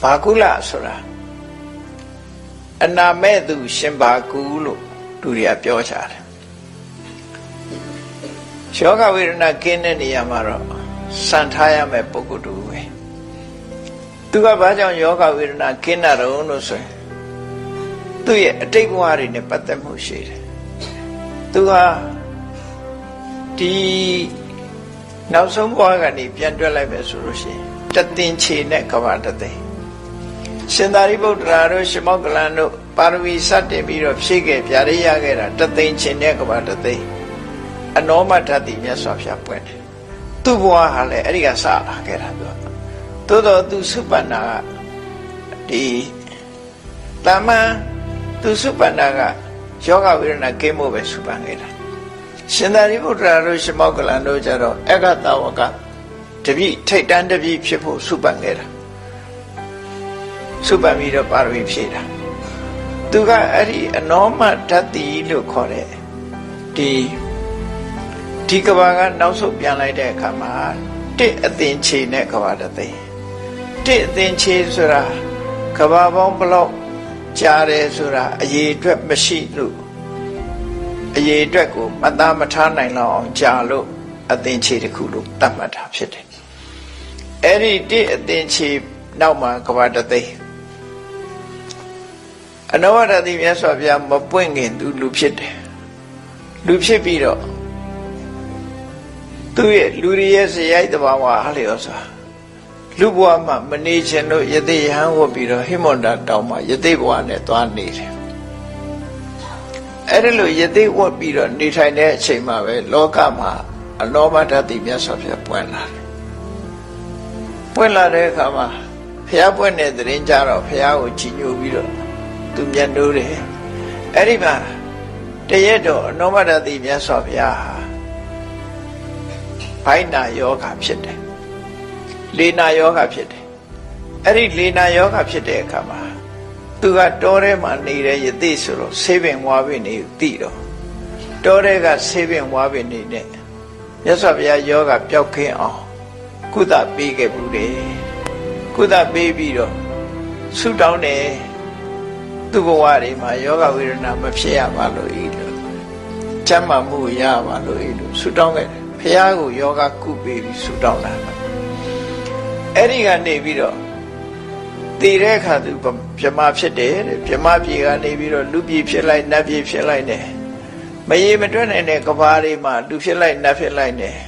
ဘာကုလဆိုတာအနာမဲ့သူ ရှင်ဘာကူလို့သူတွေကပြောကြတယ်ယောဂဝေဒနာကင်းတဲ့နေရာမှာတော့စံထားရမယ်ပုဂ္ဂိုလ်တူပဲသူကဘာကြောင့်ယောဂဝေဒနာကင်းတာတုံးလို့ဆိုရင်သူ့ရဲ့အတိတ်ဘဝတွေနဲ့ပတ်သက်မှုရှိတယ်သူဟာဒီနောက်ဆုံးဘဝကနေပြန်တွက်လိုက်မယ်ဆိုလို့ရှိရင်တသင်္ချေနဲ့ကဘာတသိန်း ရှင်သာရိပုတ္တရာတို့ရှမောက္ကလန်တို့ပါရမီစတင်ပြီးတော့ဖြည့်ခဲ့ပြရိရခဲ့တာတသိန်းချေနဲ့ကဘာတသိန်းအနောမဓာတိမြတ်စွာဘုရားပွင့်တယ်သူ့ဘဝဟာလည်းအဲ့ဒီကစလာခဲ့တာသူသို့တော့သူစုပန္နာကဒီတမန်သူစုပန္နာကယောဂဝေဒနာကိမို့ပဲစုပန်ခဲ့တာရှင်သာရိပုတ္တရာတို့ရှမောက္ကလန်တို့ကြတော့အက္ခတဝကတပိထိတ်တန်းတပိဖြစ်ဖို့စုပန်ခဲ့တာ စုပန်ပြီးတော့ပါရမီဖြည့်တာသူကအဲ့ဒီအနောမဓာတိလို့ခေါ်တဲ့ဒီဒီကဘာကနောက်ဆုတ်ပြန်လိုက်တဲ့အခါမှာတစ်အသင်ချေနဲ့ကဘာတသိန်းတစ်အသင်ချေဆိုတာကဘာပေါင်းဘလောက်ကြားတယ်ဆိုတာအရေးအတွက်မရှိလို့အရေးအတွက်ကိုမသားမထားနိုင်လောက်အောင်ကြာလို့အသင်ချေတစ်ခုလို့သတ်မှတ်တာဖြစ်တယ်အဲ့ဒီတစ်အသင်ချေနောက်မှာကဘာတသိန်း အနဝတ္တိမြတ်စွာဘုရားမပွင့်ခင်သူလူဖြစ်တယ်လူဖြစ်ပြီးတော့သူ့ရဲ့လူရရဲ့စရိုက်တဘာဝဟာလေရောဆိုလူဘဝမှာမနေခြင်းလို့ယသိယဟန်ဝတ်ပြီးတော့ဟိမွန်တာတောင်မှာယသိဘဝနဲ့သွားနေတယ်အဲ့ဒါလို့ယသိဝတ်ပြီးတော့နေထိုင်တဲ့အချိန်မှာပဲလောကမှာအလောဘဓာတိမြတ်စွာဘုရားပွင့်လာတယ်ပွင့်လာတဲ့အခါမှာဘုရားပွင့်တဲ့သရင်ကြတော့ဘုရားကိုကြည်ညိုပြီးတော့ သူမျက်နှိုးတယ်အဲ့ဒီမှာတရက်တော့အနောမဓာတိမြတ်စွာဘုရားဟာဘိုင်းနာယောဂဖြစ်တယ်လေနာယောဂဖြစ်တယ်အဲ့ဒီလေနာယောဂဖြစ်တဲ့အခါမှာသူကတောထဲမှာနေတဲ့ယသိဆိုတော့ဆေးပင်ဝါပင်နေတိတော့တောထဲကဆေးပင်ဝါပင်နေနဲ့မြတ်စွာဘုရားယောဂပျောက်ကင်းအောင်ကုသပေးခဲ့ဘူးတယ်ကုသပေးပြီးတော့ဆုတောင်းတယ် သူ့ဘဝတွေမှာယောဂဝေဒနာမဖြစ်ရပါလို့ဤလို့ချမ်းသာမှုရပါလို့ဤလို့ဆုတောင်းခဲ့တယ်ဖះကိုယောဂကုပေးပြီးဆုတောင်းတာအဲ့ဒီကနေပြီးတော့တည်တဲ့အခါသူပြမဖြစ်တယ်တဲ့ပြမပြေကနေပြီးတော့လူပြေဖြစ်လိုက်နတ်ပြေဖြစ်လိုက်တယ်မရေမတွက်နိုင်တဲ့ကဘာတွေမှာလူဖြစ်လိုက်နတ်ဖြစ်လိုက်တယ်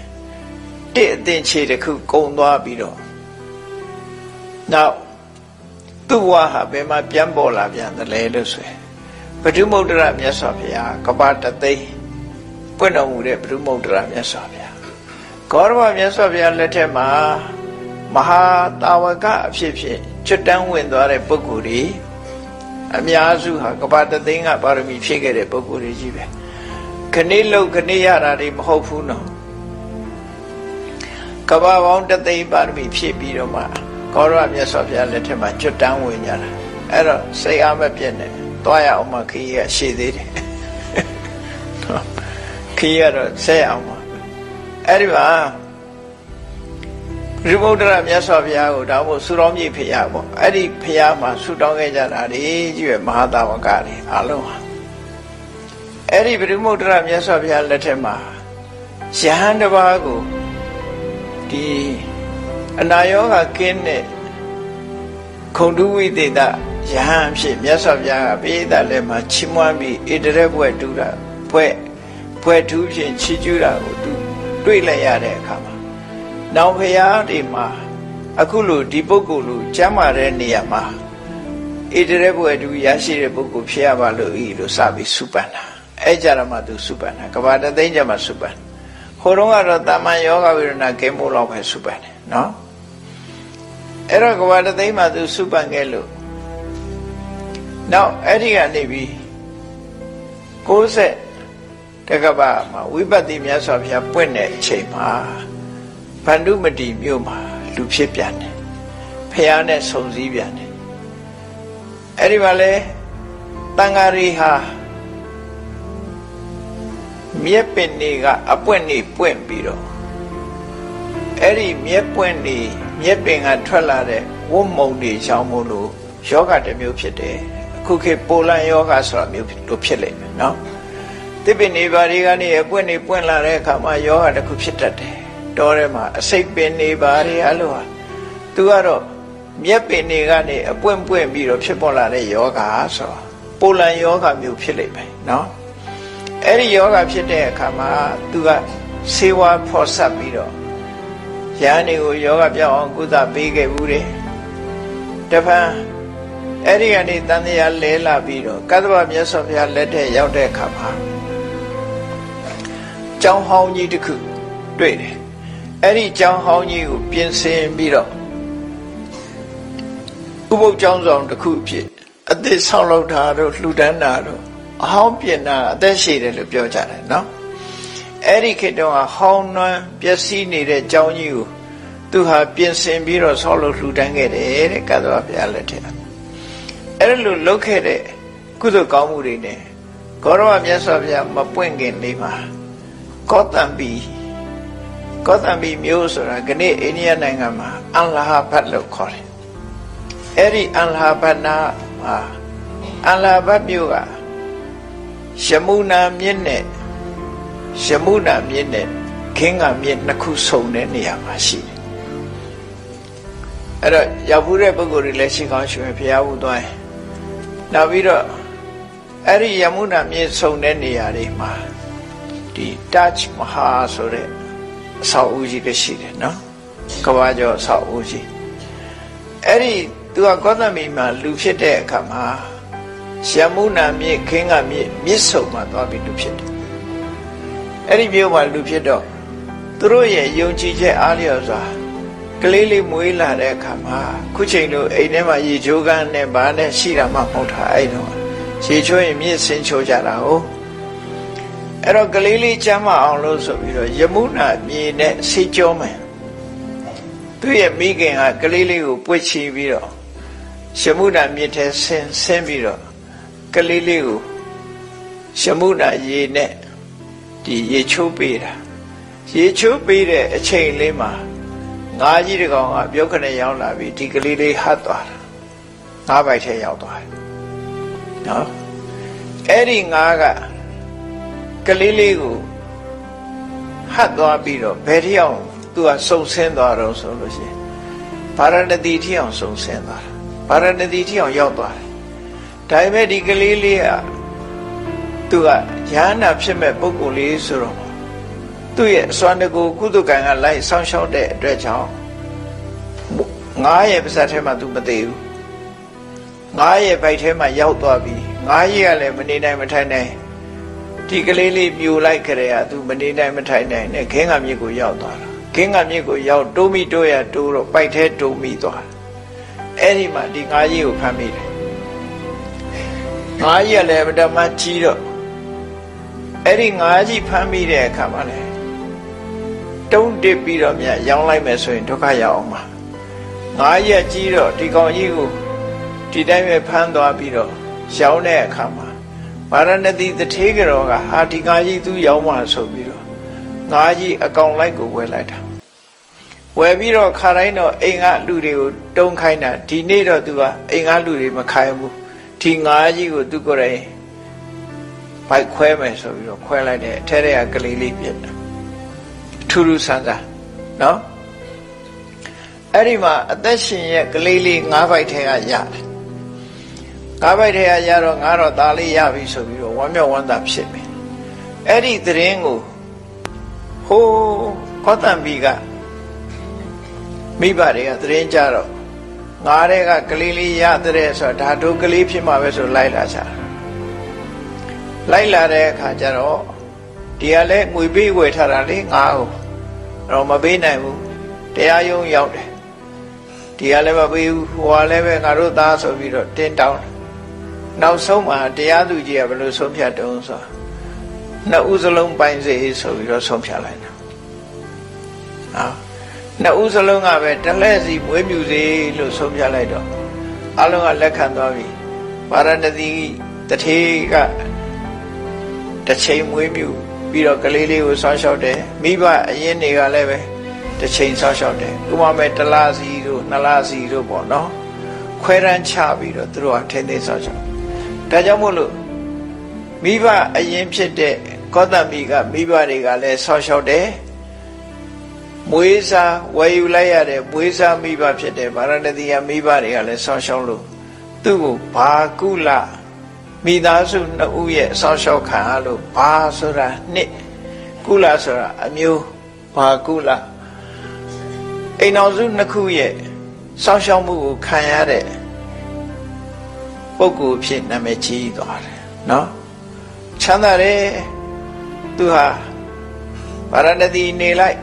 တစ်အသင်ခြေတစ်ခုကုံသွားပြီးတော့နောက် သူ့ဘဝဟာဘယ်မှာပြန်ပေါ်လာပြန်သလဲလို့ဆိုရင်ပထမုဒ္ဒရမြတ်စွာဘုရားကဘာတသိန်းပွင့်တော်မူတဲ့ပထမုဒ္ဒရမြတ်စွာဘုရားဂေါရမမြတ်စွာဘုရားလက်ထက်မှာမဟာတာဝကအဖြစ်ဖြစ်ချွတ်တန်းဝင်သွားတဲ့ပုဂ္ဂိုလ်တွေအများစုဟာကဘာတသိန်းကပါရမီဖြည့်ခဲ့တဲ့ပုဂ္ဂိုလ်တွေကြီးပဲခဏိလောက်ခဏိရတာတွေမဟုတ်ဘူးနော်ကဘာပေါင်းတသိန်းပါရမီဖြည့်ပြီးတော့မှ ကောရဝမြတ်စွာဘုရားလက်ထက်မှာကျွတ်တန်းဝင်ကြတာအဲ့တော့စိတ်အားမပြည့်နဲ့သွားရအောင်မခီးရရှည်သေးတယ်ခီးရတော့ဆက်အောင်ပါအဲ့ဒီမှာရိဗုဒ္ဓရမြတ်စွာဘုရားကိုတောင်းဖို့ဆုတောင်းမြေဖရာပေါ့အဲ့ဒီဖရာမှာဆုတောင်းခဲ့ကြတာလေကြီးပဲမဟာတာဝကတွေအလုံးဟာအဲ့ဒီပရိမုဒ္ဒရမြတ်စွာဘုရားလက်ထက်မှာယဟန်တစ်ပါးကိုဒီ အနာယောဂကင်းတဲ့ခုံတုဝိသေတယဟန်ဖြစ်မြတ်စွာဘုရားကပိဋကလည်းမှာချီးမွမ်းပြီးဣတရက်ဘွဲ့တူတာဘွဲ့ဘွဲ့ထူးဖြင့်ချီးကျူးတာကိုသူတွေ့လိုက်ရတဲ့အခါမှာနောင်ဖရာတွေမှာအခုလိုဒီပုဂ္ဂိုလ်လိုကျမ်းမာတဲ့နေရာမှာဣတရက်ဘွဲ့တူရရှိတဲ့ပုဂ္ဂိုလ်ဖြစ်ရပါလို့ဤလို့စပြီးစုပန်တာအဲ့ကြတော့မှသူစုပန်တာကဘာတသိန်းကြမှာစုပန်ဟိုတုန်းကတော့တာမန်ယောဂဝိရဏကိမိုးလောက်ပဲစုပန်တယ်နော် အဲ့တော့ကဘာတသိန်းမှာသူစုပန်ခဲ့လို့နောက်အဲ့ဒီကနေပြီး60တက္ကပမှာဝိပဿနာမြတ်စွာဘုရားပွင့်တဲ့အချိန်မှာဗန္ဓုမတိမြို့မှာလူဖြစ်ပြန်တယ်ဖះနဲ့ဆုံစည်းပြန်တယ်အဲ့ဒီမှာလဲတန်ဃာရီဟာမြက်ပင်တွေကအပွင့်နေပွင့်ပြီးတော့အဲ့ဒီမြက်ပွင့်နေ မြက်ပင်ကထွက်လာတဲ့ဝတ်မုံတွေချောင်းမို့လို့ယောဂတစ်မျိုးဖြစ်တယ်အခုခေတ်ပိုလန်ယောဂဆိုတာမျိုးလို့ဖြစ်လိမ့်မယ်နော်သစ်ပင်နေပါတွေကနေအပွင့်နေပွင့်လာတဲ့အခါမှာယောဂတစ်ခုဖြစ်တတ်တယ်တောထဲမှာအစိတ်ပင်နေပါတွေအလိုဟာသူကတော့မြက်ပင်တွေကနေအပွင့်ပွင့်ပြီးတော့ဖြစ်ပေါ်လာတဲ့ယောဂဆိုတော့ပိုလန်ယောဂမျိုးဖြစ်လိမ့်မယ်နော်အဲ့ဒီယောဂဖြစ်တဲ့အခါမှာသူကဆေးဝါးဖော်ဆက်ပြီးတော့ ရဟန်းတွေကိုယောဂပြောင်းအောင်ကုသပေးခဲ့ဘူးတယ်တပံအဲ့ဒီကနေတန်တရားလဲလာပြီးတော့ကသဗ္ဗမြတ်စွာဘုရားလက်ထက်ရောက်တဲ့အခါမှာကျောင်းဟောင်းကြီးတစ်ခုတွေ့တယ်အဲ့ဒီကျောင်းဟောင်းကြီးကိုပြင်ဆင်ပြီးတော့ဥပုပ်ကျောင်းဆောင်တစ်ခုအဖြစ်အသစ်ဆောက်လုပ်တာတို့လှူဒန်းတာတို့အဟောင်းပြင်တာအသက်ရှည်တယ်လို့ပြောကြတယ်နော် အဲ့ဒီခေတ်တုန်းကဟောင်းနှွမ်းပျက်စီးနေတဲ့ကျောင်းကြီးကိုသူဟာပြင်ဆင်ပြီးတော့ဆောက်လုပ်လှူဒန်းခဲ့တယ်တဲ့ကသဗ္ဗဘုရားလက်ထက်အဲ့လိုလုပ်ခဲ့တဲ့ကုသိုလ်ကောင်းမှုတွေနဲ့ဂေါရဝမြတ်စွာဘုရားမပွင့်ခင်လေးမှာကောတံပီကောတံပီမျိုးဆိုတာခဏအိန္ဒိယနိုင်ငံမှာအန်လာဟဘတ်လို့ခေါ်တယ်အဲ့ဒီအန်လာဟဘတ်နာမှာအန်လာဟဘတ်မျိုးကယမုနာမြစ်နဲ့ ယမုနာမြစ်နဲ့ခင်းကမြစ်နှစ်ခုဆုံတဲ့နေရာမှာရှိတယ်အဲ့တော့ရောက်ဘူးတဲ့ပုဂ္ဂိုလ်တွေလည်းရှိကောင်းရှိမယ်ဘုရားဘူးသွားရင်နောက်ပြီးတော့အဲ့ဒီယမုနာမြစ်ဆုံတဲ့နေရာတွေမှာဒီ Taj Mahal ဆိုတဲ့အဆောက်အဦကြီးလည်းရှိတယ်နော်ကဘာကျော်အဆောက်အဦကြီးအဲ့ဒီသူကကောသမီမှာလူဖြစ်တဲ့အခါမှာယမုနာမြစ်ခင်းကမြစ်မြစ်ဆုံမှာသွားပြီးလူဖြစ်တယ် အဲ့ဒီမြို့မှာလူဖြစ်တော့သူတို့ရဲ့ယုံကြည်ချက်အားလျော်စွာကလေးလေးမွေးလာတဲ့အခါမှာခုချိန်တို့အိမ်ထဲမှာရေချိုးကန်းနဲ့ဘာနဲ့ရှိတာမှမဟုတ်တာအဲ့တော့ရေချိုးရင်မြစ်ဆင်းချိုးကြတာဟုတ်အဲ့တော့ကလေးလေးချမ်းမအောင်လို့ဆိုပြီးတော့ယမုနာမြေနဲ့ဆေးကြောမယ်သူရဲ့မိခင်ကကလေးလေးကိုပွေ့ချီပြီးတော့ယမုနာမြေထဲဆင်းဆင်းပြီးတော့ကလေးလေးကိုယမုနာရေနဲ့ ဒီရေချိုးပေးတာရေချိုးပေးတဲ့အချိန်လေးမှာငါးကြီးတစ်ကောင်ကပြုတ်ခနဲ့ရောက်လာပြီးဒီကလေးလေးဟတ်သွားတာငါးပိုက်ထဲရောက်သွားတယ်နော်အဲ့ဒီငါးကကလေးလေးကိုဟတ်သွားပြီးတော့ဘယ်ထအောင်သူကစုံဆင်းသွားတော့ဆိုလို့ရှိရင်ဗာရဏသီထအောင်စုံဆင်းသွားတာဗာရဏသီထအောင်ရောက်သွားတယ်ဒါပေမဲ့ဒီကလေးလေးက သူကရဟန္တာဖြစ်မဲ့ပုဂ္ဂိုလ်လေးဆိုတော့သူ့ရဲ့အစွမ်းတကူကုသကံကလိုက်ဆောင်းရှောက်တဲ့အတွက်ကြောင့်ငားရဲ့ပါဇက်ထဲမှာသူမသေးဘူးငားရဲ့ဗိုက်ထဲမှာရောက်သွားပြီငားကြီးကလည်းမနေနိုင်မထိုင်နိုင်ဒီကလေးလေးမြူလိုက်ကြရသူမနေနိုင်မထိုင်နိုင်နဲ့ခင်းကမြစ်ကိုရောက်သွားတာခင်းကမြစ်ကိုရောက်တိုးမိတိုးရတိုးတော့ပိုက်ထဲတိုးမိသွားအဲ့ဒီမှာဒီငားကြီးကိုဖမ်းမိတယ်ငားကြီးကလည်းဗဒမကြီးတော့ အဲ့ဒီငါးကြီးဖမ်းပြီးတဲ့အခါမှာလေတုံးတစ်ပြီးတော့မြရောင်းလိုက်မယ်ဆိုရင်ဒုက္ခရောက်အောင်ပါငါးရက်ကြီးတော့ဒီကောင်ကြီးကိုဒီတိုင်းပဲဖမ်းသွားပြီးတော့ရောင်းတဲ့အခါမှာဗာရဏသီတထေးကြောကဟာဒီငါးကြီးသူရောင်းမှဆိုပြီးတော့ငါးကြီးအကောင်လိုက်ကိုဝယ်လိုက်တာဝယ်ပြီးတော့ခါတိုင်းတော့အိမ်ကလူတွေကိုတုံးခိုင်းတာဒီနေ့တော့သူကအိမ်ကလူတွေမခိုင်းဘူးဒီငါးကြီးကိုသူကိုယ်တိုင် ဘိုက်ခွဲမယ်ဆိုပြီးတော့ခွဲလိုက်တယ်အထက်ထဲကကလေးလေးပြစ်တယ်ထူးထူးဆန်းဆန်းနော်အဲ့ဒီမှာအသက်ရှင်ရဲ့ကလေးလေး၅ဘိုက်ထဲကရတယ်၅ဘိုက်ထဲကရတော့ငါတော့သားလေးရပြီဆိုပြီးတော့ဝမ်းမြောက်ဝမ်းသာဖြစ်ပြီအဲ့ဒီသတင်းကိုဟိုးကောတံဘီကမိဘတွေကသတင်းကြတော့ငါတဲ့ကကလေးလေးရတဲ့ဆိုတာဒါတို့ကလေးဖြစ်မှာပဲဆိုလိုက်လာကြတာ လိုက်လာတဲ့အခါကျတော့ဒီကလည်းငွေပေးဝယ်ထားတာလေငါ့ကိုတော့မပေးနိုင်ဘူးတရားရုံးရောက်တယ်ဒီကလည်းမပေးဘူးဟိုကလည်းပဲငါတို့သားဆိုပြီးတော့တင်းတောင်းနောက်ဆုံးမှာတရားသူကြီးကဘယ်လိုဆုံးဖြတ်တုံးဆိုနှစ်ဦးစလုံးပိုင်စေဆိုပြီးတော့ဆုံးဖြတ်လိုက်တာဟာနှစ်ဦးစလုံးကပဲတလဲစီမွေးမြူစေလို့ဆုံးဖြတ်လိုက်တော့အလုံးကလက်ခံသွားပြီပါရဏသီတထေက တစ်ချိန်မွေးမြူပြီးတော့ကလေးလေးကိုဆောင်းလျှောက်တယ်မိဘအရင်တွေကလည်းပဲတစ်ချိန်ဆောက်ရှောက်တယ်ဥပမာတစ်လားစီတို့နှစ်လားစီတို့ပေါ့နော်ခွဲရန်ချပြီးတော့သူတို့ကထိမ့်သိမ်းဆောက်ရှောက်ဒါကြောင့်မို့လို့မိဘအရင်ဖြစ်တဲ့ကောသမိကမိဘတွေကလည်းဆောက်ရှောက်တယ်မွေးစားဝယ်ယူလိုက်ရတဲ့မွေးစားမိဘဖြစ်တဲ့ဗာရဏသီယမိဘတွေကလည်းဆောက်ရှောက်လို့သူ့ကိုဘာကုလ မိသားစုနှစ်ဦးရဲ့ဆောက်ရှောက်ခံရလို့ဘာဆိုတာနှစ်ကုလဆိုတာအမျိုးဘာကုလအိမ်တော်စုနှစ်ခုရဲ့ဆောက်ရှောက်မှုကိုခံရတဲ့ပုဂ္ဂိုလ်ဖြစ်နာမည်ကြီးသွားတယ်နော်ချမ်းသာတယ်သူဟာဗာရဏသီနေလိုက်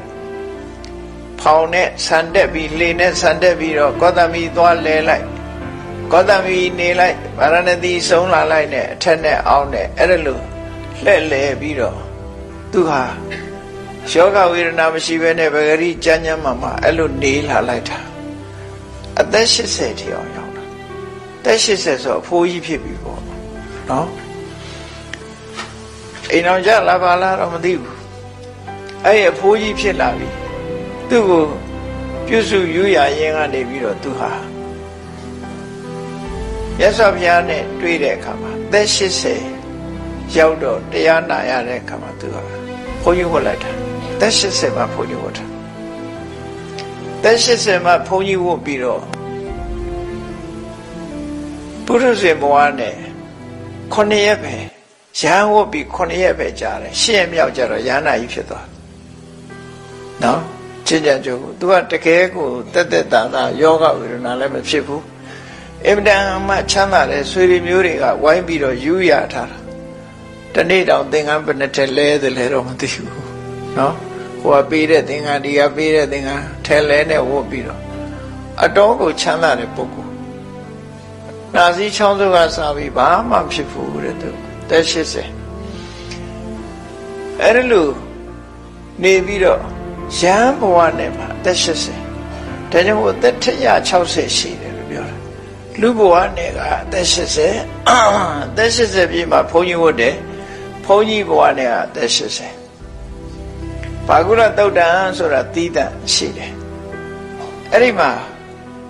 ဖောင်နဲ့ဆန်တက်ပြီးလေနဲ့ဆန်တက်ပြီးတော့ကောသမီသွားလဲလိုက် ကောသမီနေလိုက်ဗာရဏသီဆုံးလာလိုက်နဲ့အထက်နဲ့အောက်နဲ့အဲ့ဒါလို့လှဲ့လဲပြီးတော့သူဟာယောဂဝေဒနာမရှိဘဲနဲ့ဗဂရိကြမ်းကြမ်းမှမှအဲ့လိုနေလာလိုက်တာအသက်80ထိအောင်ရောက်တာအသက်80ဆိုအဖိုးကြီးဖြစ်ပြီပေါ့နော်အိမ်အောင်ကြလာပါလားတော့မသိဘူးအဲ့ဒီအဖိုးကြီးဖြစ်လာပြီသူ့ကိုပြုစုယူရရင်ကနေပြီးတော့သူဟာ ရသော်ဘုရားနဲ့တွေ့တဲ့အခါမှာအသက်80ရောက်တော့တရားနာရတဲ့အခါမှာသူဟာဘုန်းကြီးဝတ်လိုက်တာအသက်80မှာဘုန်းကြီးဝတ်တာအသက်80မှာဘုန်းကြီးဝတ်ပြီးတော့ပုရုဇဉ်ဘဝနဲ့9ရက်ပဲရဟန်းဝတ်ပြီး9ရက်ပဲကြာတယ်10ရက်မြောက်ကျတော့ရဟန္တာကြီးဖြစ်သွားနော်ချင်းကြံကြိုးသူကတကယ်ကိုတက်တက်တာတာယောဂဝေဒနာလည်းမဖြစ်ဘူး အင်မတန်မှချမ်းသာတဲ့ဆွေတွေမျိုးတွေကဝိုင်းပြီးတော့ယူရထားတာတနေ့တောင်သင်္ကန်းဘယ်နှစ်ထက်လဲတယ်လဲတော့မသိဘူးနော်ဟိုကပေးတဲ့သင်္ကန်းဒီကပေးတဲ့သင်္ကန်းထဲလဲနဲ့ဝတ်ပြီးတော့အတော်ကိုချမ်းသာတဲ့ပုဂ္ဂိုလ်နာစည်းချောင်းစုကစားပြီးဘာမှဖြစ်ဘူးတဲ့သူတက်80အဲ့ဒါလို့နေပြီးတော့ရဟန်းဘဝနဲ့မှာအသက်80ဒါကြောင့်မို့အသက်160ရှိတယ် လို့ပြောတာလူဘဝနဲ့ကအသက်80အသက်80ပြည့်မှာဘုန်းကြီးဝတ်တယ်ဘုန်းကြီးဘဝနဲ့ကအသက်80ဘာကုလတုတ်တန်ဆိုတာတီးတန်ရှိတယ်အဲ့ဒီမှာ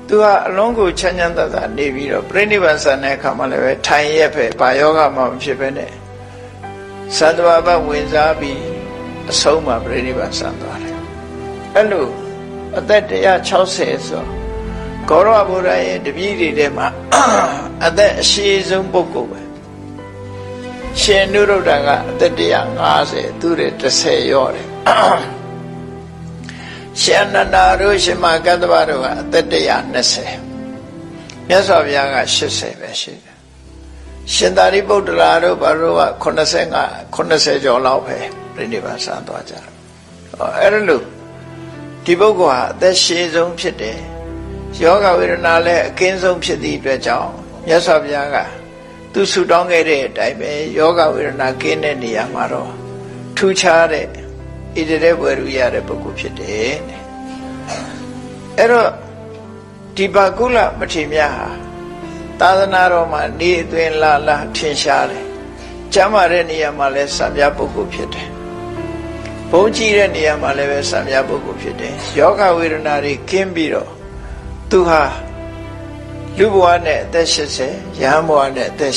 သူဟာအလုံးကိုချမ်းချမ်းသာသာနေပြီးတော့ပြိဋိဘံဆန်တဲ့အခါမှာလည်းပဲထိုင်ရက်ပဲဘာယောဂမှမဖြစ်ပဲနဲ့သတ္တဝါဘဝင်စားပြီးအဆုံးမှာပြိဋိဘံဆန်သွားတယ်အဲ့လိုအသက်160ဆို ဂေါရဝဘုရားရဲ့တပည့်တွေထဲမှာအသက်အရှိဆုံးပုဂ္ဂိုလ်ပဲရှင်နုရုဒ္ဓကအသက်150သူတွေ30ရော့တယ်ရှင်နန္ဒာတို့ရှင်မကတ္တဗတို့ကအသက်120မြတ်စွာဘုရားက80ပဲရှိတယ်ရှင်သာရိပုတ္တရာတို့ဘာတို့က85 80ကျော်လောက်ပဲပြိဋိဘံဆန်သွားကြတယ်အဲ့ဒါလို့ဒီပုဂ္ဂိုလ်ဟာအသက်ရှည်ဆုံးဖြစ်တယ် ယောဂဝေဒနာလည်းအကင်းဆုံးဖြစ်သည့်အတွက်ကြောင့်မြတ်စွာဘုရားကသူဆူတောင်းခဲ့တဲ့အတိုင်းပဲယောဂဝေဒနာကင်းတဲ့နေရာမှာတော့ထူးခြားတဲ့ဣတရေဝေရူရတဲ့ပုဂ္ဂိုလ်ဖြစ်တယ်တဲ့အဲ့တော့ဒီပါကုလမထေမြတ်ဟာသာသနာတော်မှာနေအသွင်လာလာထင်ရှားတယ်ကျမ်းမာတဲ့နေရာမှာလည်းစံပြပုဂ္ဂိုလ်ဖြစ်တယ်ဘုံကြည့်တဲ့နေရာမှာလည်းပဲစံပြပုဂ္ဂိုလ်ဖြစ်တယ်ယောဂဝေဒနာတွေကင်းပြီးတော့ သူဟာလူဘဝနဲ့အသက်80ရဟန်းဘဝနဲ့အသက်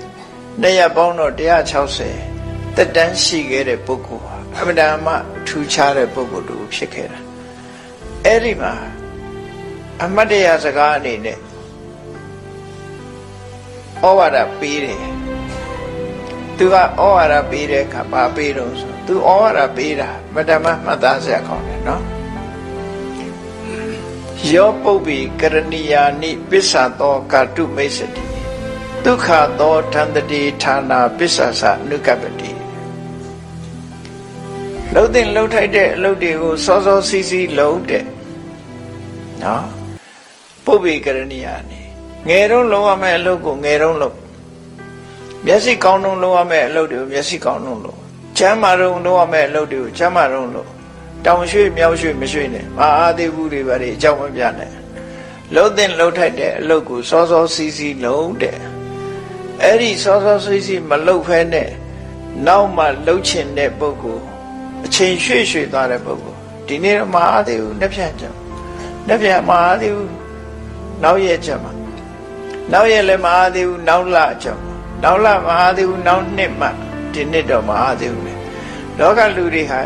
80နှစ်ရပေါင်းတော့160တက်တန်းရှိခဲ့တဲ့ပုဂ္ဂိုလ်ဟာအမှန်တမ်းမှထူးခြားတဲ့ပုဂ္ဂိုလ်တူဖြစ်ခဲ့တာအဲ့ဒီမှာအမတ်တရားစကားအနေနဲ့ဩဝါဒပေးတယ်သူကဩဝါဒပေးတဲ့အခါဘာပေးတော့ဆိုသူဩဝါဒပေးတာမတ္တမမှတ်သားစရာကောင်းတယ်နော် ယောပုပ္ပိကရဏီယာနိပစ္ဆသောကာတုမိတ်စတိဒုက္ခသောတန္တတိဌာနာပစ္ဆသနုကပ္ပတိလှုပ်တဲ့လှုပ်ထိုက်တဲ့အလုပ်တွေကိုစောစောစီးစီးလုပ်တဲ့နော်ပုပ္ပိကရဏီယာနိငယ်တော့လုပ်ရမယ့်အလုပ်ကိုငယ်တော့လုပ်မျက်စိကောင်းတော့လုပ်ရမယ့်အလုပ်တွေကိုမျက်စိကောင်းတော့လုပ်ချမ်းမာတော့လုပ်ရမယ့်အလုပ်တွေကိုချမ်းမာတော့လုပ် တောင်ရွှေ့မြောက်ရွှေ့မရွှေ့နဲ့မအားသေးဘူးတွေပါလေအကြောင်းမပြနဲ့လှုပ်တဲ့လှုပ်ထိုက်တဲ့အလုပ်ကိုစောစောစီးစီးလုပ်တဲ့အဲ့ဒီစောစောစီးစီးမလှုပ်ဖဲနဲ့နောက်မှလှုပ်ချင်တဲ့ပုဂ္ဂိုလ်အချိန်ရွှေ့ရွှေ့သွားတဲ့ပုဂ္ဂိုလ်ဒဒီနေ့တော့မအားသေးဘူးနှစ်ပြန်ကြနှစ်ပြန်မအားသေးဘူးနောက်ရက်ကြမှာနောက်ရက်လည်းမအားသေးဘူးနောက်လကြမှာနောက်လမအားသေးဘူးနောက်နှစ်မှဒီနှစ်တော့မအားသေးဘူးလေလောကလူတွေဟာ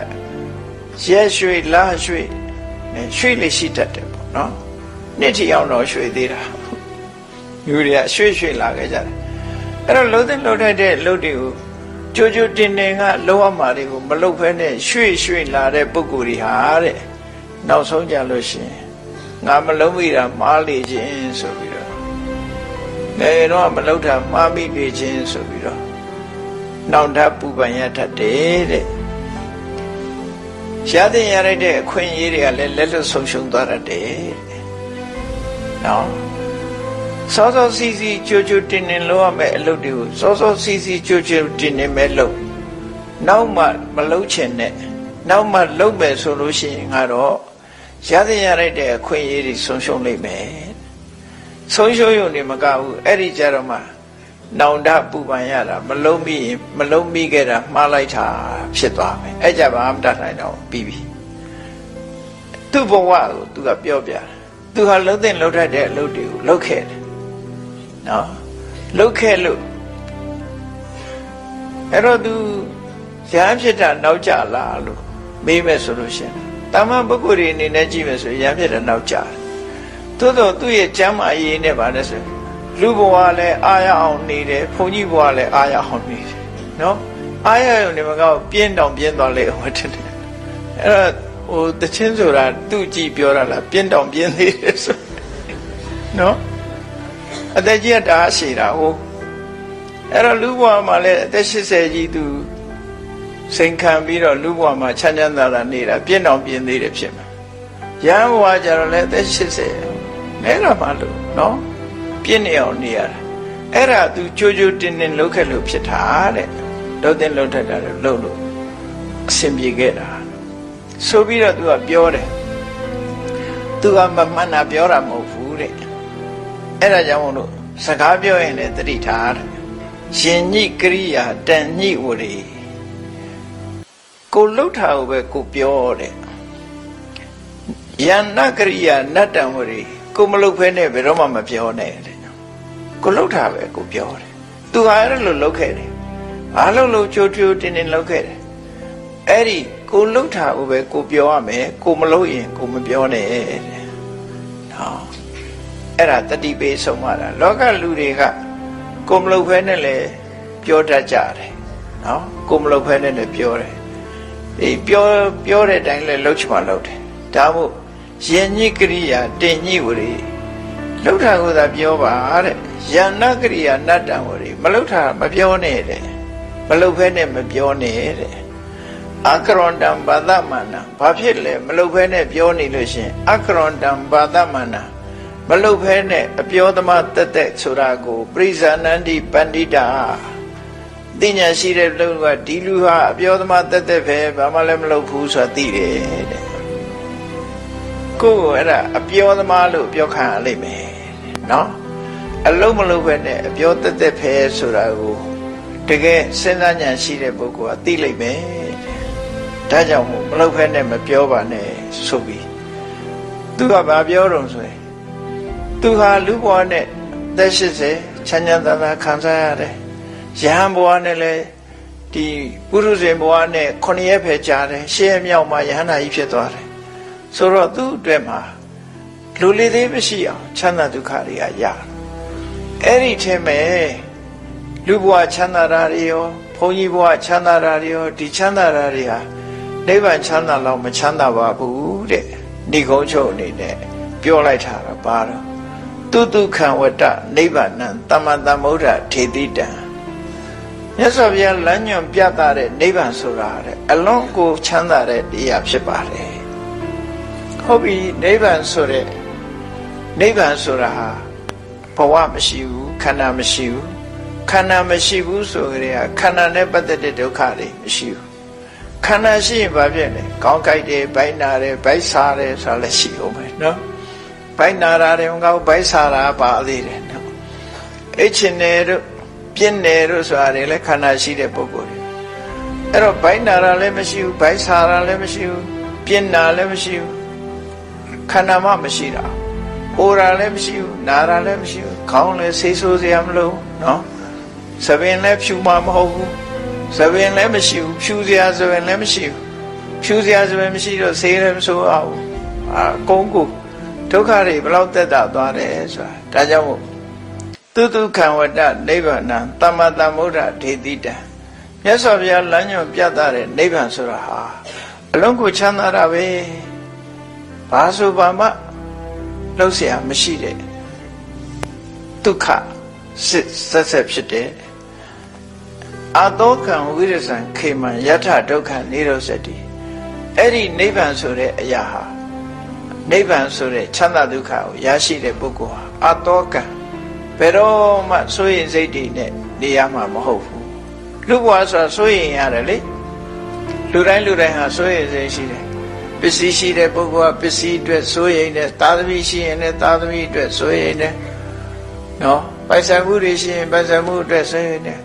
ရက်ရွှေလရွှေနဲ့ရွှေလေးရှိတတ်တယ်ပေါ့နော်နှစ်ထီအောင်တော့ရွှေသေးတာလူတွေကရွှေရွှေလာခဲ့ကြတယ်အဲ့တော့လုံးတဲ့လုံးထိုက်တဲ့လုပ်တွေကိုကြိုးကြိုးတင်တင်ကလုံးဝမှာတွေကိုမလုပ်ဖဲနဲ့ရွှေရွှေလာတဲ့ပုံကိုယ်တွေဟာတဲ့နောက်ဆုံးကြလို့ရှိရင်ငါမလုံးမိတာမားလေခြင်းဆိုပြီးတော့ငယ်တော့မလုံးတာမှားမိလေခြင်းဆိုပြီးတော့နောင်တပူပန်ရတတ်တယ်တဲ့ ရှားတဲ့ရလိုက်တဲ့အခွင့်အရေးတွေကလည်းလက်လွတ်ဆုံးရှုံးသွားတတ်တယ်တဲ့နော်စောစောစီစီကြိုကြိုတင်တင်လုပ်ရမယ့်အလုပ်တွေကိုစောစောစီစီကြိုကြိုတင်တင်မဲ့လုပ်နောက်မှမလုပ်ချင်နဲ့နောက်မှလုပ်မယ်ဆိုလို့ရှိရင်ကတော့ရတဲ့ရလိုက်တဲ့အခွင့်အရေးတွေဆုံးရှုံးလိမ့်မယ်ဆုံးရှုံးရုံနဲ့မကဘူးအဲ့ဒီကြတော့မှ နောင်တပူပန်ရတာမလုံးမိရင်မလုံးမိခဲ့တာမှားလိုက်တာဖြစ်သွားမယ်အဲ့ကြပါမတတ်နိုင်တော့ပြီးပြီသူ့ဘဝကိုသူကပြောပြတယ်သူဟာလှုပ်တဲ့လှုပ်ထက်တဲ့အလုပ်တွေကိုလှုပ်ခဲ့တယ်နော်လှုပ်ခဲ့လို့အဲ့တော့သူရဟန်းဖြစ်တာနောက်ကြလားလို့မေးမယ်ဆိုလို့ရှိရင်တာမန်ပုဂ္ဂိုလ်တွေအနေနဲ့ကြည့်မယ်ဆိုရင်ရဟန်းဖြစ်တာနောက်ကြတယ်သို့တော့သူ့ရဲ့ကျမ်းမာရေးနဲ့ဗာလဲဆိုရင် လူဘဝလည်းအာရအောင်နေတယ်ဘုန်းကြီးဘဝလည်းအာရအောင်နေတယ်နော်အာရရုံနဲ့မကောက်ပြင်းတောင်ပြင်းသွားလေဟိုတဲ့အဲ့တော့ဟိုတချင်းဆိုတာသူ့ကြည့်ပြောတာလားပြင်းတောင်ပြင်းသေးတယ်ဆိုနော်အသက်ကြီးကတအားရှိတာဟိုအဲ့တော့လူဘဝမှာလည်းအသက်80ကြီးသူစိန်ခံပြီးတော့လူဘဝမှာချမ်းချမ်းသာသာနေတာပြင်းတောင်ပြင်းသေးတယ်ဖြစ်မှာရဟန်းဘဝကျတော့လည်းအသက်80နဲတော့မှလို့နော် ပြင်းနေအောင်နေရတာအဲ့ဒါသူကြိုးကြိုးတင်းတင်းလှုပ်ခဲ့လို့ဖြစ်တာတဲ့လှုပ်တဲ့လှုပ်ထက်တာလည်းလှုပ်လို့အဆင်ပြေခဲ့တာဆိုပြီးတော့သူကပြောတယ်သူကမမှန်တာပြောတာမဟုတ်ဘူးတဲ့အဲ့ဒါကြောင့်မို့လို့စကားပြောရင်လည်းတတိထားတယ်ရှင်ညိကရိယာတန်ညိဝရီကိုလှုပ်တာကိုပဲကိုပြောတဲ့ယန္နကရိယာနတ္တံဝရီကိုမလှုပ်ဖဲနဲ့ဘယ်တော့မှမပြောနဲ့တဲ့ ကိုလှုပ်တာပဲကိုပြောတယ်သူဟာအဲ့လိုလှုပ်ခဲ့တယ်ဘာလှုပ်လို့ချိုးချိုးတင်းတင်းလှုပ်ခဲ့တယ်အဲ့ဒီကိုလှုပ်တာကိုပဲကိုပြောရမယ်ကိုမလှုပ်ရင်ကိုမပြောနဲ့တဲ့ဟောအဲ့ဒါတတိပေးဆုံးမတာလောကလူတွေကကိုမလှုပ်ဖဲနဲ့လည်းပြောတတ်ကြတယ်နော်ကိုမလှုပ်ဖဲနဲ့လည်းပြောတယ်ဒီပြောပြောတဲ့အတိုင်းလည်းလှုပ်ချင်မှလှုပ်တယ်ဒါမို့ယဉ်ညိကရိယာတင်ညိဝရီလှုပ်တာကိုသာပြောပါတဲ့ ယန္နကရိယာနတ္တံဝရီမလှုပ်တာမပြောနဲ့တဲ့မလှုပ်ဖဲနဲ့မပြောနဲ့တဲ့အကရွန်တံဘာသမန္နဘာဖြစ်လဲမလှုပ်ဖဲနဲ့ပြောနေလို့ရှင်အကရွန်တံဘာသမန္နမလှုပ်ဖဲနဲ့အပြောသမားတက်တက်ဆိုတာကိုပရိဇာနန္တိပန္တိတာသိညာရှိတဲ့လူကဒီလူဟာအပြောသမားတက်တက်ပဲဘာမှလည်းမလုပ်ဘူးဆိုတာသိတယ်တဲ့ကိုယ်ကအဲ့ဒါအပြောသမားလို့ပြောခံရလိမ့်မယ်နော် အလုံးမလုံးပဲနဲ့အပြောတက်တက်ပဲဆိုတာကိုတကယ်စဉ်းစားဉာဏ်ရှိတဲ့ပုဂ္ဂိုလ်ကသိလိမ့်မယ်ဒါကြောင့်မို့မလုံးဖဲနဲ့မပြောပါနဲ့ဆိုပြီးသူကဘာပြောတော့ဆိုရင်သူဟာလူဘဝနဲ့သက်80ချမ်းချမ်းသာသာခံစားရတယ်ရဟန်းဘဝနဲ့လည်းဒီပုရုဇဉ်ဘဝနဲ့9ရက်ပဲကြာတယ်ရှေ့ရမြောက်မှာယဟန္တာကြီးဖြစ်သွားတယ်ဆိုတော့သူ့အတွက်မှာလူလေးသေးမရှိအောင်ချမ်းသာဒုက္ခတွေကရ အဲ့ဒီထဲမှာလူဘဝချမ်းသာတာတွေရောဘုန်းကြီးဘဝချမ်းသာတာတွေရောဒီချမ်းသာတာတွေဟာနိဗ္ဗာန်ချမ်းသာလောက်မချမ်းသာပါဘူးတဲ့ဏိကုံးချုပ်အနေနဲ့ပြောလိုက်တာတော့ပါတော့တုတုခံဝတ္တနိဗ္ဗာန်တမ္မတမ္မုဒ္ဒထေတိတံမြတ်စွာဘုရားလမ်းညွန်ပြသတဲ့နိဗ္ဗာန်ဆိုတာတဲ့အလုံးကိုချမ်းသာတဲ့တရားဖြစ်ပါတယ်ဟုတ်ပြီနိဗ္ဗာန်ဆိုတဲ့နိဗ္ဗာန်ဆိုတာဟာ ဘဝမရှိဘူးခန္ဓာမရှိဘူးခန္ဓာမရှိဘူးဆိုကြတဲ့ခန္ဓာနဲ့ပတ်သက်တဲ့ဒုက္ခတွေမရှိဘူးခန္ဓာရှိရင်ဘာဖြစ်လဲကောင်းကြိုက်တယ်ဘိုင်းနာတယ်ဘိုက်စားတယ်ဆိုတာလည်းရှိအောင်ပဲနော်ဘိုင်းနာတာတယ်ကောဘိုက်စားတာပါသေးတယ်နော်အဲ့ချင်တယ်တို့ပြင်းတယ်တို့ဆိုတာတွေလည်းခန္ဓာရှိတဲ့ပုဂ္ဂိုလ်တွေအဲ့တော့ဘိုင်းနာတာလည်းမရှိဘူးဘိုက်စားတာလည်းမရှိဘူးပြင်နာလည်းမရှိဘူးခန္ဓာမှမရှိတာ ဟိုတာလည်းမရှိဘူးနာတာလည်းမရှိဘူးခေါင်းလည်းဆေးဆိုးစရာမလိုနော်သပင်လည်းဖြူမှာမဟုတ်ဘူးသပင်လည်းမရှိဘူးဖြူစရာဆိုရင်လည်းမရှိဘူးဖြူစရာဆိုရင်မရှိတော့ဆေးလည်းမဆိုးအောင်အာကုန်းကိုဒုက္ခတွေဘလောက်တက်တာသွားတယ်ဆိုတာဒါကြောင့်မို့သူတုခံဝတ္တနိဗ္ဗာန်တမ္မတမ္မုဒ္ဒဒေတိတံမြတ်စွာဘုရားလမ်းညွှန်ပြသတဲ့နိဗ္ဗာန်ဆိုတာဟာအလုံးကိုချမ်းသာတာပဲဘာဆိုဘာမှ လှုပ်เสียမရှိတဲ့ဒုက္ခစစ်ဆက်ဆက်ဖြစ်တဲ့အာတောကံဝိရဇံခေမံယထဒုက္ခនិရောဓတိအဲ့ဒီနိဗ္ဗာန်ဆိုတဲ့အရာဟာနိဗ္ဗာန်ဆိုတဲ့ချမ်းသာဒုက္ခကိုရရှိတဲ့ပုဂ္ဂိုလ်ဟာအာတောကံဘယ်တော့မှစိုးရင်စိတ်တွေနဲ့နေရမှာမဟုတ်ဘူးလူဘဝဆိုတာစိုးရင်ရတယ်လေလူတိုင်းလူတိုင်းဟာစိုးရင်စိတ်ရှိတယ် ပစ္စည်းရှိတဲ့ပုဂ္ဂိုလ်ကပစ္စည်းအတွက်စိုးရင်တယ်သာသမီရှိရင်လည်းသာသမီအတွက်စိုးရင်တယ်နော်ပိုက်ဆံမှုတွေရှိရင်ပိုက်ဆံမှုအတွက်စိုးရင်တယ်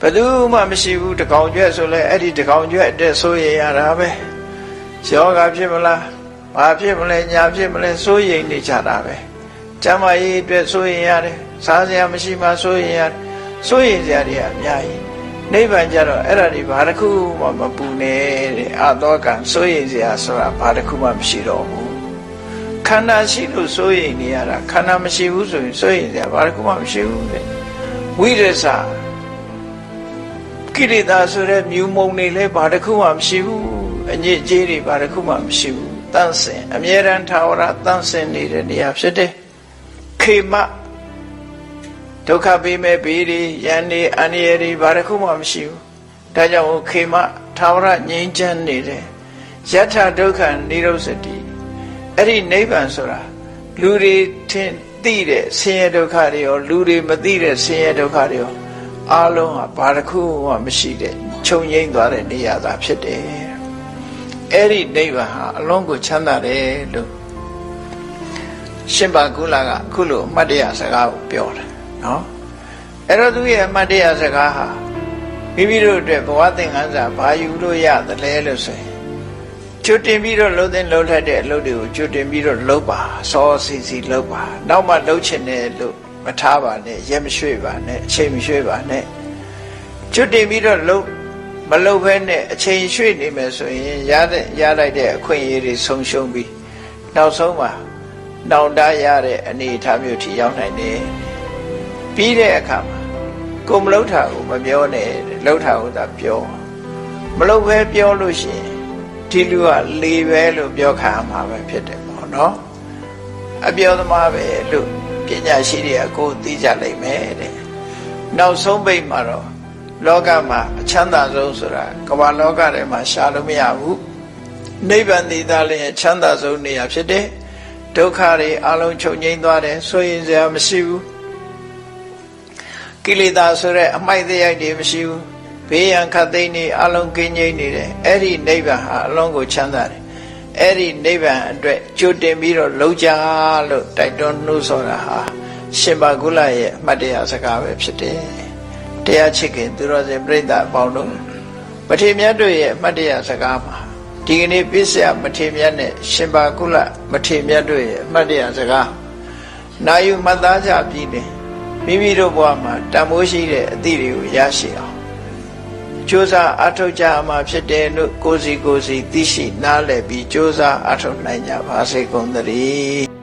ဘယ်သူမှမရှိဘူးတကောင်ကျွဲဆိုလဲအဲ့ဒီတကောင်ကျွဲအတွက်စိုးရင်ရတာပဲယောဂဖြစ်မလားဘာဖြစ်မလဲညာဖြစ်မလဲစိုးရင်နေကြတာပဲကျမ်းမာရေးအတွက်စိုးရင်ရတယ်စားစရာမရှိမှစိုးရင်ရတယ်စိုးရင်စရာတွေအများကြီး နိဗ္ဗာန်ကြတော့အဲ့ဒါတွေဘာတစ်ခုမှမပူနဲ့တဲ့အတောကံစိုးရင်စရာဆိုတာဘာတစ်ခုမှမရှိတော့ဘူးခန္ဓာရှိလို့စိုးရင်နေရတာခန္ဓာမရှိဘူးဆိုရင်စိုးရင်စရာဘာတစ်ခုမှမရှိဘူးတဲ့ဝိရဇကိလေသာဆိုတဲ့မြူမုံတွေလည်းဘာတစ်ခုမှမရှိဘူးအညစ်အကြေးတွေဘာတစ်ခုမှမရှိဘူးတန့်စင်အမြဲတမ်းထာဝရတန့်စင်နေတဲ့နေရာဖြစ်တယ်ခေမ ဒုက္ခပေးမဲ့ဘေးတွေယန္နေအန္တရာယ်တွေဘာတစ်ခုမှမရှိဘူးဒါကြောင့်ခေမထာဝရငြိမ်းချမ်းနေတယ်ယထာဒုက္ခនិရောဓတိအဲ့ဒီနိဗ္ဗာန်ဆိုတာလူတွေထင်သိတဲ့ဆင်းရဲဒုက္ခတွေရောလူတွေမသိတဲ့ဆင်းရဲဒုက္ခတွေရောအားလုံးဟာဘာတစ်ခုမှမရှိတဲ့ခြုံငိမ့်သွားတဲ့နေရာသာဖြစ်တယ်အဲ့ဒီနိဗ္ဗာန်ဟာအလုံးကိုချမ်းသာတယ်လို့ရှင်ဘာကုလာကအခုလိုအမှတ်တရစကားကိုပြောတယ် နော်အဲ့တော့သူရဲ့အမှတ်တရစကားဟာမိမိတို့အတွက်ဘဝသင်္ကန်းစာဘာယူလို့ရသလဲလို့ဆိုရင်ကျွတ်တင်ပြီးတော့လှုပ်တဲ့လှုပ်ထက်တဲ့အလုပ်တွေကိုကျွတ်တင်ပြီးတော့လှုပ်ပါစောစီစီလှုပ်ပါနောက်မှလှုပ်ချင်တယ်လို့မထားပါနဲ့ရက်မရွှေ့ပါနဲ့အချိန်မရွှေ့ပါနဲ့ကျွတ်တင်ပြီးတော့လှုပ်မလှုပ်ဘဲနဲ့အချိန်ရွှေ့နေမယ်ဆိုရင်ရတဲ့ရလိုက်တဲ့အခွင့်အရေးတွေဆုံးရှုံးပြီးနောက်ဆုံးမှာနောင်တရတဲ့အနေအထားမျိုးထိရောက်နိုင်တယ် ပြီးတဲ့အခါမှာကိုမလှုပ်တာကိုမပြောနဲ့လှုပ်တာကိုသာပြောမလှုပ်ဘဲပြောလို့ရှိရင်ဒီလူကလေပဲလို့ပြောခံရမှာပဲဖြစ်တယ်ပေါ့နော်အပြောသမားပဲလို့ပညာရှိတွေကကိုသိကြလိမ့်မယ်တဲ့နောက်ဆုံးပိတ်မှာတော့လောကမှာအချမ်းသာဆုံးဆိုတာကမ္ဘာလောကထဲမှာရှာလို့မရဘူးနိဗ္ဗာန်တည်တာလည်းအချမ်းသာဆုံးနေရာဖြစ်တယ်ဒုက္ခတွေအလုံးချုပ်ငြိမ်းသွားတယ်ဆိုရင်စရာမရှိဘူး ကိလေသာဆိုတဲ့အမိုက်တရားတွေမရှိဘူးဘေးရန်ခတ်သိမ်းနေအလုံးကင်းငြိမ်းနေတယ်အဲ့ဒီနိဗ္ဗာန်ဟာအလုံးကိုချမ်းသာတယ်အဲ့ဒီနိဗ္ဗာန်အတွက်ကြိုတင်ပြီးတော့လှုပ်ကြလို့တိုက်တွန်းနှိုးဆော်တာဟာရှင်ဘာကုလရဲ့အမှတ်တရစကားပဲဖြစ်တယ်တရားချစ်ခင်သူတော်စင်ပြိဿအပေါင်းတို့မထေမြတ်တို့ရဲ့အမှတ်တရစကားမှာဒီကနေ့ပြည့်စရာမထေမြတ်နဲ့ရှင်ဘာကုလမထေမြတ်တို့ရဲ့အမှတ်တရစကားနာယူမှတ်သားကြပြီးတယ် မိမိတို့ဘဝမှာတန်ဖိုးရှိတဲ့အသည့်တွေကိုရရှိအောင်ကြိုးစားအထောက်ကြမှာဖြစ်တယ်လို့ကိုစီကိုစီသိရှိနားလည်ပြီးကြိုးစားအထောက်နိုင်ကြပါစေကုန်သတည်း